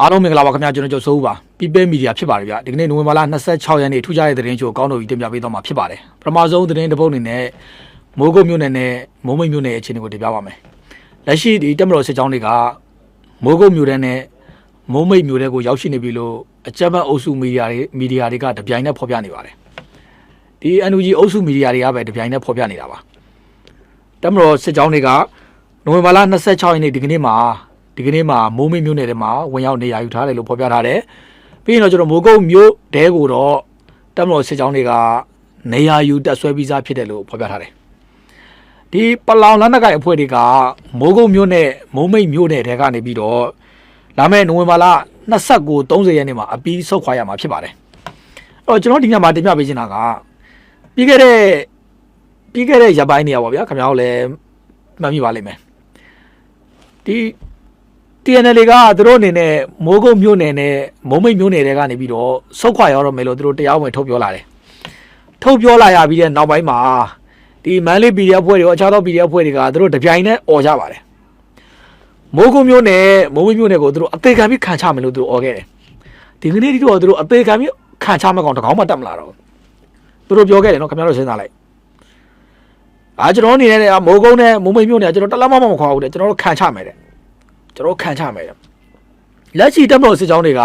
အားလုံးမင်္ဂလာပါခင်ဗျာကျွန်တော်ကျော်စိုးဦးပါ People Media ဖြစ်ပါတယ်ဗျဒီကနေ့နိုဝင်ဘာလ26ရက်နေ့ထူးခြားတဲ့သတင်းချို့ကောင်းတော်ကြီးတင်ပြပေးသွားမှာဖြစ်ပါတယ်ပထမဆုံးသတင်းတစ်ပုဒ်အနေနဲ့မိုးကုတ်မြို့နယ်နဲ့မိုးမိတ်မြို့နယ်ရဲ့အခြေအနေကိုတင်ပြပါမယ်လက်ရှိဒီတက်မတော်စစ်ကြောင်းတွေကမိုးကုတ်မြို့နယ်နဲ့မိုးမိတ်မြို့နယ်ကိုရောက်ရှိနေပြီလို့အကြမ်းဖက်အုပ်စုမီဒီယာတွေမီဒီယာတွေကတပြိုင်နက်ဖော်ပြနေပါတယ်ဒီ NUG အုပ်စုမီဒီယာတွေကပဲတပြိုင်နက်ဖော်ပြနေတာပါတက်မတော်စစ်ကြောင်းတွေကနိုဝင်ဘာလ26ရက်နေ့ဒီကနေ့မှာ ဒီကနေ့မှာမိုးမိတ်မြို့နယ်ထဲမှာဝင်ရောက်နေရာယူထားတယ်လို့ဖော်ပြထားတယ်ပြီးရင်တော့ကျွန်တော်မိုးကုတ်မြို့တဲကိုတော့တက်မတော်စစ်ကြောင်းတွေကနေရာယူတက်ဆွဲပြီးသားဖြစ်တယ်လို့ဖော်ပြထားတယ်ဒီပလောင်လက်နက်ကိုင်အဖွဲ့တွေကမိုးကုတ်မြို့နဲ့မိုးမိတ်မြို့နယ်တဲကနေပြီးတော့လာမယ့်နိုဝင်ဘာလ29 30ရက်နေ့မှာအပြီးဆုတ်ခွာရမှာဖြစ်ပါတယ်အဲ့တော့ကျွန်တော်ဒီညမှာတင်ပြပေးချင်တာကပြီးခဲ့တဲ့ပြီးခဲ့တဲ့ရက်ပိုင်းနေရာပါဗျာခင်ဗျားတို့လည်းမှတ်မိပါလိမ့်မယ်ဒီ TNL ကသူတို့အနေနဲ့မိုးကုတ်မြို့နယ်နဲ့မုံမိတ်မြို့နယ်တွေကနေပြီးတော့ဆုတ်ခွာရတော့မယ်လို့သူတို့တရားဝင်ထုတ်ပြောလာတယ်။ထုတ်ပြောလာရပြီးတဲ့နောက်ပိုင်းမှာဒီမန်လေး PDF ဖွဲ့တွေရောအခြားသော PDF ဖွဲ့တွေကသူတို့တပြိုင်နက်អော်ကြပါတယ်။မိုးကုတ်မြို့နယ်မုံမိတ်မြို့နယ်ကိုသူတို့အသေးခံပြီးခံချမယ်လို့သူတို့អော်ခဲ့တယ်။ဒီကနေ့ဒီတော့သူတို့အသေးခံပြီးခံချမဲ့ကောင်တကောင်မှတက်မလာတော့ဘူး။သူတို့ပြောခဲ့တယ်နော်ခင်ဗျားတို့စဉ်းစားလိုက်။အာကျွန်တော်အနေနဲ့မိုးကုတ်နဲ့မုံမိတ်မြို့နယ်ကျွန်တော်တလားမှမခွာဘူးတဲ့ကျွန်တော်တို့ခံချမယ်တဲ့ ကျွန်တော်ခံချမယ်တဲ့လက်ရှိတက်မတော်စစ်ကြောင်းတွေက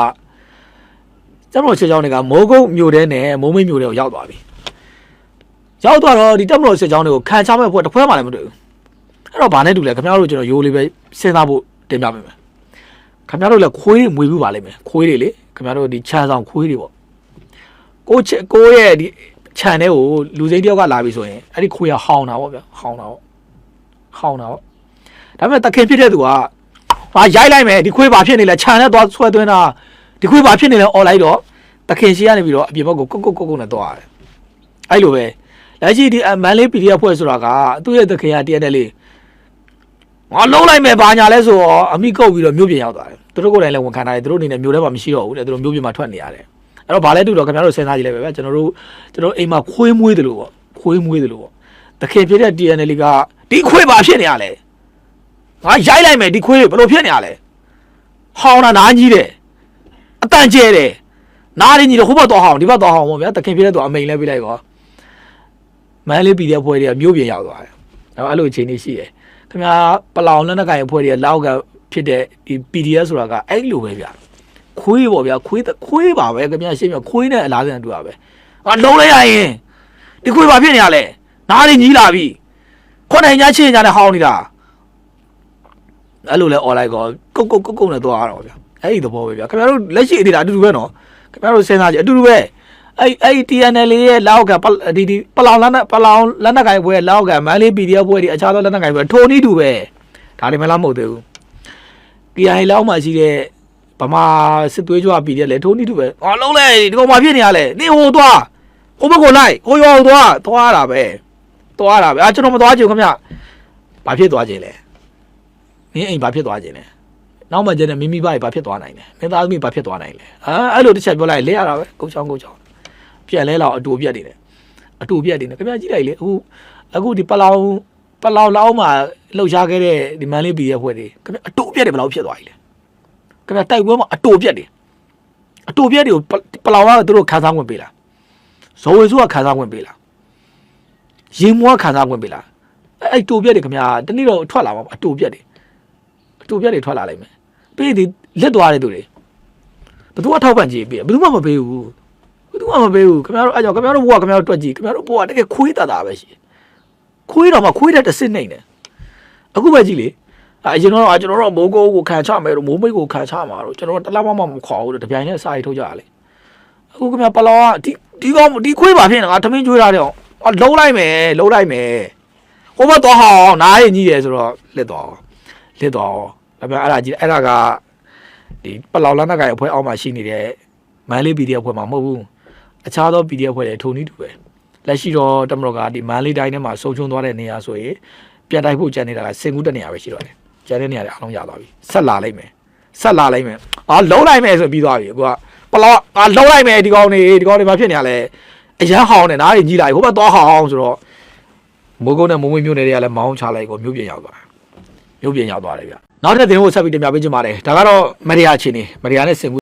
တက်မတော်စစ်ကြောင်းတွေကမိုးကုတ်မြို့ထဲနဲ့မိုးမိတ်မြို့ထဲကိုရောက်သွားပြီရောက်သွားတော့ဒီတက်မတော်စစ်ကြောင်းတွေကိုခံချမဲ့ဖွဲ့တစ်ဖွဲမှလည်းမတွေ့ဘူးအဲ့တော့ဘာနဲ့တူလဲခင်ဗျားတို့ကျွန်တော်ရိုးလေးပဲစဉ်းစားဖို့တင်ပြပေးမယ်ခင်ဗျားတို့လည်းခွေးတွေမွေဘူးပါလိမ့်မယ်ခွေးတွေလေခင်ဗျားတို့ဒီခြံဆောင်ခွေးတွေပေါ့ကိုချစ်ကိုရဲ့ဒီခြံထဲကိုလူစိမ်းတယောက်ကလာပြီဆိုရင်အဲ့ဒီခွေးကဟောင်းတာပေါ့ဗျာဟောင်းတာပေါ့ဟောင်းတာပေါ့ဒါပေမဲ့တခင်ဖြစ်တဲ့သူက ဟာရိုက်လိုက်မယ်ဒီခွေးဘာဖြစ်နေလဲခြံနဲ့သွားဆွဲသွင်းတာဒီခွေးဘာဖြစ်နေလဲអော်လိုက်တော့တခင်ရှိကနေပြီးတော့အပြင်ဘက်ကိုကုတ်ကုတ်ကုတ်ကုတ်နဲ့သွားရတယ်အဲ့လိုပဲလက်ရှိဒီမန်လေး PDF ဖွဲ့ဆိုတာကသူ့ရဲ့တခင်ကတရက်နဲ့လေးငါလုံးလိုက်မယ်ဘာညာလဲဆိုတော့အမိကုတ်ပြီးတော့မြို့ပြင်ရောက်သွားတယ်သူတို့ကိုယ်တိုင်လည်းဝန်ခံထားတယ်သူတို့အနေနဲ့မြို့ထဲမှာမရှိတော့ဘူးတဲ့သူတို့မြို့ပြင်မှာထွက်နေရတယ်အဲ့တော့ဘာလဲတူတော့ခင်ဗျားတို့စဉ်းစားကြည့်လိုက်ပဲဗျကျွန်တော်တို့ကျွန်တော်အိမ်မှာခွေးမွေးတယ်လို့ပေါ့ခွေးမွေးတယ်လို့ပေါ့တခင်ဖြစ်တဲ့ TNL ကဒီခွေးဘာဖြစ်နေရလဲ ငါရိုက်လိုက်မယ်ဒီခွေးတွေဘယ်လိုဖြစ်နေရလဲဟောင်းတာနားကြီးတယ်အတန်ကျဲတယ်နားရင်းကြီးတယ်ဟိုဘက်တော့ဟောင်းဒီဘက်တော့ဟောင်းပေါ့ဗျာတခင်ပြတဲ့သူအမိန်လဲပြလိုက်ပါမန်းလေးပြည်တဲ့ဖွဲ့တွေကမြို့ပြင်ရောက်သွားတယ်အဲအဲ့လိုအခြေအနေရှိတယ်ခင်ဗျာပလောင်လက်နက်ကိုင်အဖွဲ့တွေကလောက်ကဖြစ်တဲ့ဒီ PDF ဆိုတာကအဲ့လိုပဲဗျာခွေးပေါ့ဗျာခွေးခွေးပါပဲခင်ဗျာရှင်းပြခွေးနဲ့အလားပြန်တူတာပဲဟာလုံးလိုက်ရရင်ဒီခွေးဘာဖြစ်နေရလဲနားရင်းကြီးလာပြီခွန်နိုင်ညာချင်းညာနဲ့ဟောင်းနေတာ အဲ့လိုလဲ online ကောကုတ်ကုတ်ကုတ်ကုတ်နဲ့သွားရတော့ဗျာအဲ့ဒီသဘောပဲဗျာခင်ဗျားတို့လက်ရှိအနေဒါအတူတူပဲနော်ခင်ဗျားတို့စဉ်းစားကြည့်အတူတူပဲအဲ့အဲ့ TNL ရဲ့လောက်ကပဒီဒီပလောင်လက်နက်ပလောင်လက်နက်ကိုင်ဘွဲလောက်ကမန်လေး PDF ဘွဲဒီအခြားသောလက်နက်ကိုင်ဘွဲထိုနည်းတူပဲဒါတွေမလားမဟုတ်သေးဘူး KI လောက်မှရှိတဲ့ဗမာစစ်သွေးကြွ PDF လေထိုနည်းတူပဲအော်လုံးလေဒီကောင်မဖြစ်နေရလဲနေဟိုသွားဟိုဘက်ကိုလိုက်ဟိုရောသွားသွားတာပဲသွားတာပဲအာကျွန်တော်မသွားချင်ဘူးခင်ဗျဘာဖြစ်သွားချင်လဲ မင်းအိမ်ဘာဖြစ်သွားခြင်းလဲနောက်မှကျတဲ့မိမိဘာဘာဖြစ်သွားနိုင်လဲမင်းသားသမီးဘာဖြစ်သွားနိုင်လဲအာအဲ့လိုတစ်ချက်ပြောလိုက်လဲရတာပဲကုတ်ချောင်းကုတ်ချောင်းပြန်လဲလောက်အတူပြက်နေတယ်အတူပြက်နေတယ်ခင်ဗျာကြည့်လိုက်လေအခုအခုဒီပလောင်ပလောင်လောက်မှာလှုပ်ရှားခဲ့တဲ့ဒီမန်လေးပြည်ရဲ့ဖွဲ့တွေခင်ဗျာအတူပြက်တယ်ဘယ်လောက်ဖြစ်သွားပြီလဲခင်ဗျာတိုက်ပွဲမှာအတူပြက်တယ်အတူပြက်တွေကိုပလောင်ကသူတို့ခန်းစားဝင်ပေးလားဇော်ဝေစုကခန်းစားဝင်ပေးလားရင်မွားခန်းစားဝင်ပေးလားအဲ့အတူပြက်တွေခင်ဗျာတနေ့တော့ထွက်လာမှာအတူပြက်တွေ အတူပြက်တွေထွက်လာလိုက်မယ်ပြီးဒီလက်သွားတဲ့သူတွေဘယ်သူကထောက်ပံ့ကြည့်ပြီးဘယ်သူမှမပေးဘူးဘယ်သူမှမပေးဘူးခင်ဗျားတို့အဲ့ကြောင့်ခင်ဗျားတို့ဘဝခင်ဗျားတို့တွက်ကြည့်ခင်ဗျားတို့ဘဝတကယ်ခွေးတတ်တာပဲရှိတယ်ခွေးတော့မှခွေးတဲ့တစ်စစ်နေတယ်အခုပဲကြည့်လေအရင်တော့ကျွန်တော်တို့မိုးကိုကိုခံချမယ်တို့မိုးမိတ်ကိုခံချမှာတို့ကျွန်တော်တို့တလားမှမခေါ်ဘူးတို့တပြိုင်နဲ့စာရီထုတ်ကြရလေအခုခင်ဗျာပလောကဒီဒီကောင်ဒီခွေးပါဖြစ်နေငါသမင်းကျွေးထားတယ်အောင်လုံးလိုက်မယ်လုံးလိုက်မယ်ဟိုဘက်တော့ဟောင်းနားရင်ကြီးတယ်ဆိုတော့လက်တော့ လက်တော့ဒါပေမဲ့အဲ့ဒါကြီးအဲ့ဒါကဒီပလောင်လန်းနက်ကိုင်အဖွဲ့အောက်မှာရှိနေတဲ့မန်လေး PDF အဖွဲ့မှာမဟုတ်ဘူးအခြားသော PDF အဖွဲ့တွေထုံနည်းတူပဲလက်ရှိတော့တမတော်ကဒီမန်လေးတိုင်းထဲမှာဆုံးချုံသွားတဲ့နေရာဆိုရင်ပြန်တိုက်ဖို့ကြံနေတာကစင်ကူးတဲ့နေရာပဲရှိတော့တယ်ကျန်တဲ့နေရာတွေအားလုံးရသွားပြီဆက်လာလိုက်မယ်ဆက်လာလိုက်မယ်အာလုံးလိုက်မယ်ဆိုပြီးသွားပြီအခုကပလောအာလုံးလိုက်မယ်ဒီကောင်တွေဒီကောင်တွေမှာဖြစ်နေရလဲအရန်ဟောင်းနေနားတွေကြီးလိုက်ဟိုဘက်သွားဟောင်းဆိုတော့မိုးကုန်းနဲ့မိုးမွေးမျိုးနယ်တွေကလည်းမောင်းချလိုက်ကိုမြို့ပြင်ရောက်သွား တယ်မြို့ပြင်ရောက်သွားတယ်ဗျနောက်ထပ်သတင်းကိုဆက်ပြီးတင်ပြပေးချင်ပါတယ်ဒါကတော့မရိယာအခြေအနေမရိယာနဲ့စင်ကူ